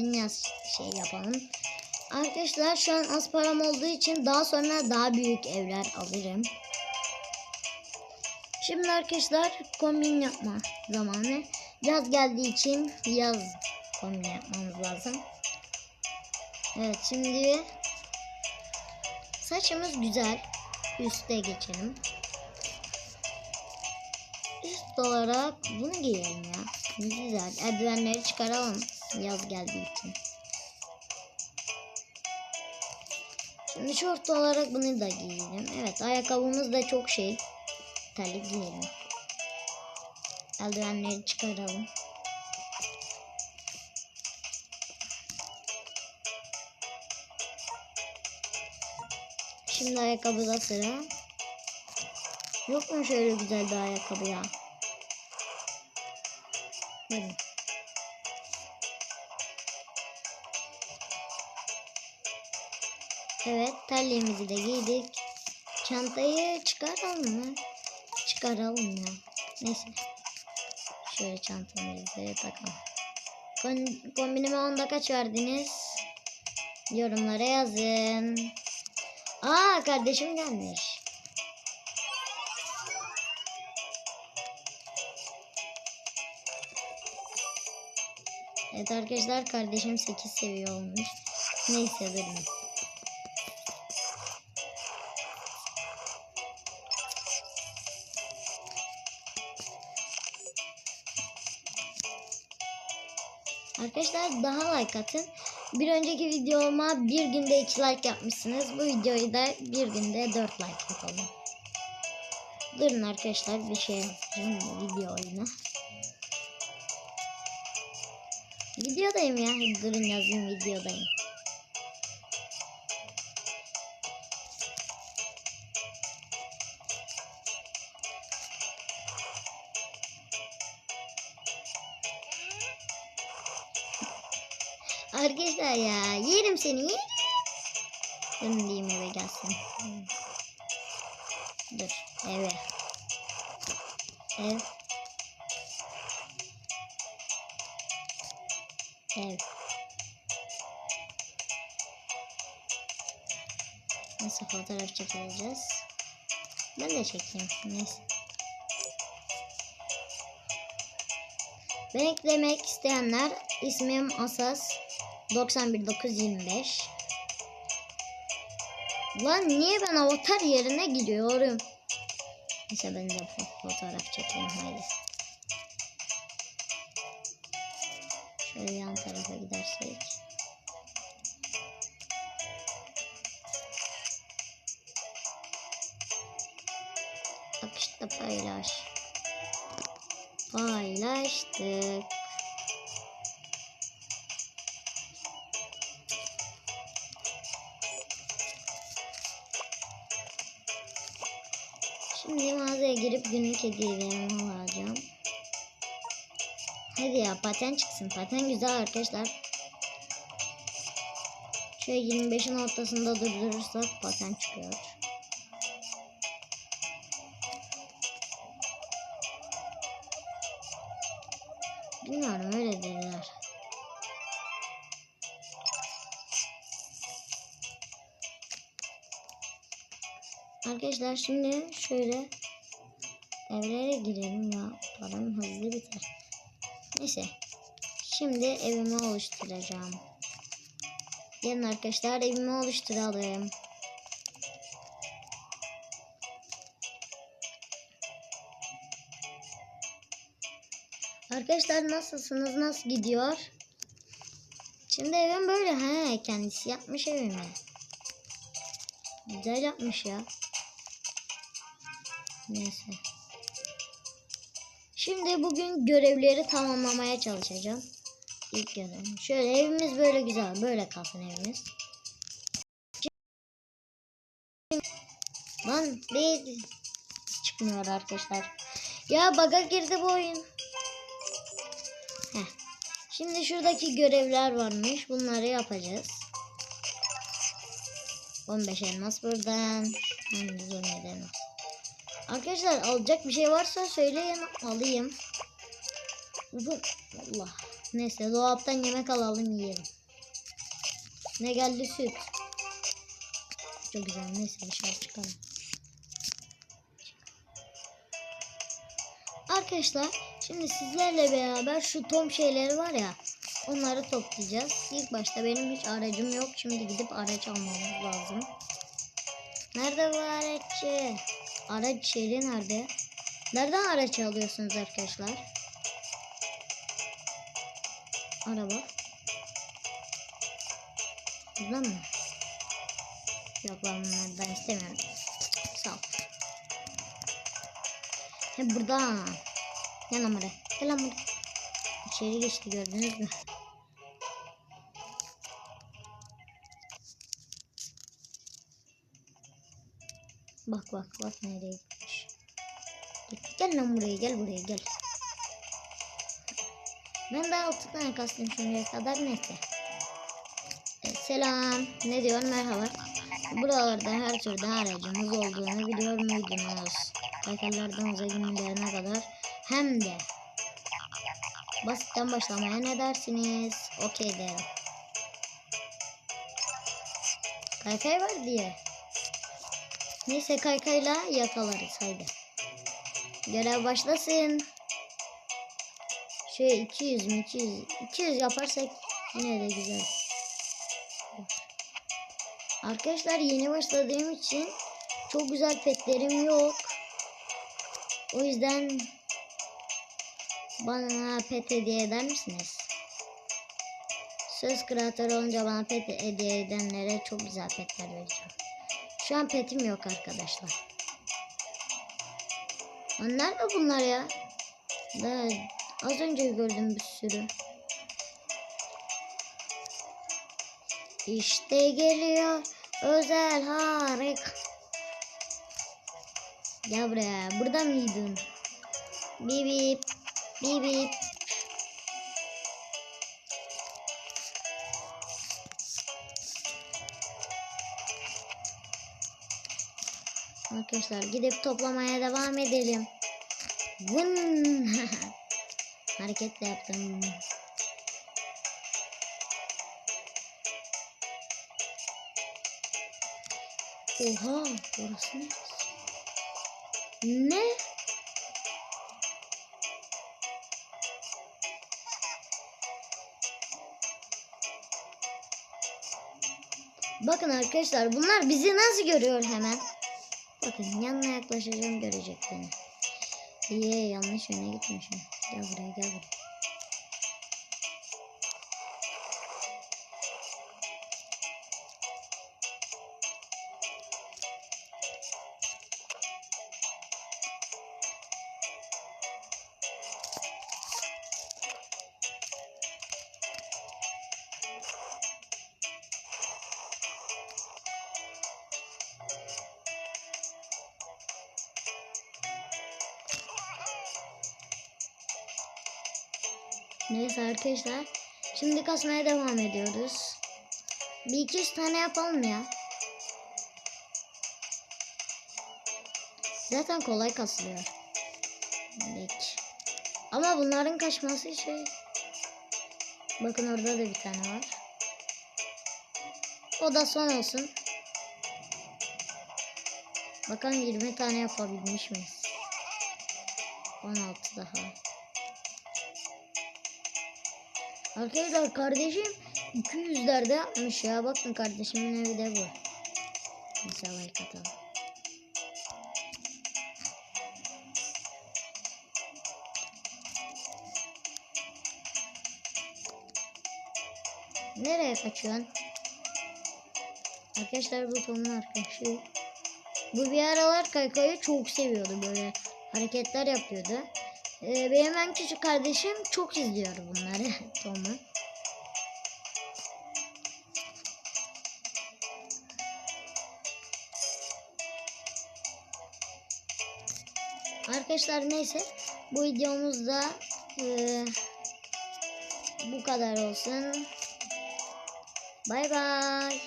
yaz şey yapalım. Arkadaşlar şu an az param olduğu için daha sonra daha büyük evler alırım. Şimdi arkadaşlar kombin yapma zamanı. Yaz geldiği için yaz kombin yapmamız lazım. Evet şimdi saçımız güzel. Üste geçelim. Üst olarak bunu giyelim ya. Güzel. Eldivenleri çıkaralım. Yaz geldiği için. Şimdi şort olarak bunu da giyelim. Evet ayakkabımız da çok şey. Terlik giyelim. Eldivenleri çıkaralım. Şimdi ayakkabıda sıra. Yok mu şöyle güzel bir ayakkabı ya? Buyurun. Evet terliğimizi de giydik. Çantayı çıkaralım mı? Çıkaralım ya. Neyse. Şöyle çantamızı takalım. Kon kombinime 10'da kaç verdiniz? Yorumlara yazın. Aa kardeşim gelmiş. Evet arkadaşlar kardeşim 8 seviye olmuş. Neyse durun. Arkadaşlar daha like atın. Bir önceki videoma bir günde 2 like yapmışsınız. Bu videoyu da bir günde 4 like yapalım. Durun arkadaşlar bir şey yapacağım video oyunu. Videodayım ya. Durun yazayım videodayım. Arkadaşlar ya yerim seni yerim. Durun diyeyim eve gelsin. Dur eve. Ev. Ev. Nasıl fotoğraf çekeceğiz? Ben de çekeyim. Neyse. Ben eklemek isteyenler ismim Asas 91925 Lan niye ben avatar yerine gidiyorum? Neyse ben de fo- fotoğraf çekeyim haydi. Şöyle yan tarafa gidersek. Akışta paylaş. Paylaştık. Şimdi mağazaya girip günlük hediyelerimi alacağım. Hadi ya paten çıksın. Paten güzel arkadaşlar. Şöyle 25'in ortasında durdurursak paten çıkıyor. Bilmiyorum öyle dediler. Arkadaşlar şimdi şöyle evlere girelim ya. Param hızlı biter. Neyse. Şimdi evimi oluşturacağım. Gelin arkadaşlar evimi oluşturalım. Arkadaşlar nasılsınız? Nasıl gidiyor? Şimdi evim böyle. He, kendisi yapmış evimi. Güzel yapmış ya. Neyse. Şimdi bugün görevleri tamamlamaya çalışacağım. İlk görevim. Şöyle evimiz böyle güzel. Böyle kalsın evimiz. Lan bir çıkmıyor arkadaşlar. Ya baga girdi bu oyun. Heh. Şimdi şuradaki görevler varmış. Bunları yapacağız. 15 elmas buradan. 17 elmas. Arkadaşlar alacak bir şey varsa söyleyin alayım. Bu Allah. Neyse dolaptan yemek alalım yiyelim. Ne geldi süt. Çok güzel neyse dışarı çıkalım. Arkadaşlar şimdi sizlerle beraber şu tom şeyleri var ya onları toplayacağız. İlk başta benim hiç aracım yok. Şimdi gidip araç almamız lazım. Nerede bu araççı? Araç yeri nerede? Nereden araç alıyorsunuz arkadaşlar? Araba. Buradan mı? Yok ben bunlardan istemiyorum. Sağ ol. He burada. Gel lan buraya. Gel lan buraya. İçeri geçti gördünüz mü? Bak bak bak nereye gitmiş. Gel lan buraya gel buraya gel. Ben de altı tane kastım şimdiye kadar neyse. Selam. Ne diyor? Merhaba. Buralarda her türlü aracımız olduğunu biliyor muydunuz? Tekerlerden uza günlerine kadar hem de basitten başlamaya ne dersiniz? Okey derim. Kaykay var diye. Neyse kaykayla yakalarız haydi. Görev başlasın. Şey 200 mi 200 200 yaparsak yine de güzel. Arkadaşlar yeni başladığım için çok güzel petlerim yok. O yüzden bana pet hediye eder misiniz? Söz kreatörü olunca bana pet hediye edenlere çok güzel petler vereceğim. Şu an petim yok arkadaşlar. Lan nerede bunlar ya? Ben az önce gördüm bir sürü. İşte geliyor özel harik. Gel buraya. Burada mıydın? Bip bip. Bip bip. Arkadaşlar gidip toplamaya devam edelim. Vın. Hareket de yaptım. Oha orası ne? Ne? Bakın arkadaşlar bunlar bizi nasıl görüyor hemen. Bakın yanına yaklaşacağım görecek beni. İyi yanlış yöne gitmişim. Gel buraya gel buraya. Neyse arkadaşlar. Şimdi kasmaya devam ediyoruz. Bir iki tane yapalım ya. Zaten kolay kasılıyor. Peki. Ama bunların kaçması şey. Bakın orada da bir tane var. O da son olsun. Bakalım 20 tane yapabilmiş miyiz? 16 daha. Arkadaşlar kardeşim 200'lerde yapmış ya. Bakın kardeşimin evi de bu. Mesela like atalım. Nereye kaçıyorsun? Arkadaşlar bu Tom'un arkadaşı. Bu bir aralar kaykayı çok seviyordu böyle hareketler yapıyordu. Ee, benim en küçük kardeşim çok izliyor bunları Tom'u. Arkadaşlar neyse bu videomuzda e, bu kadar olsun. Bay bay.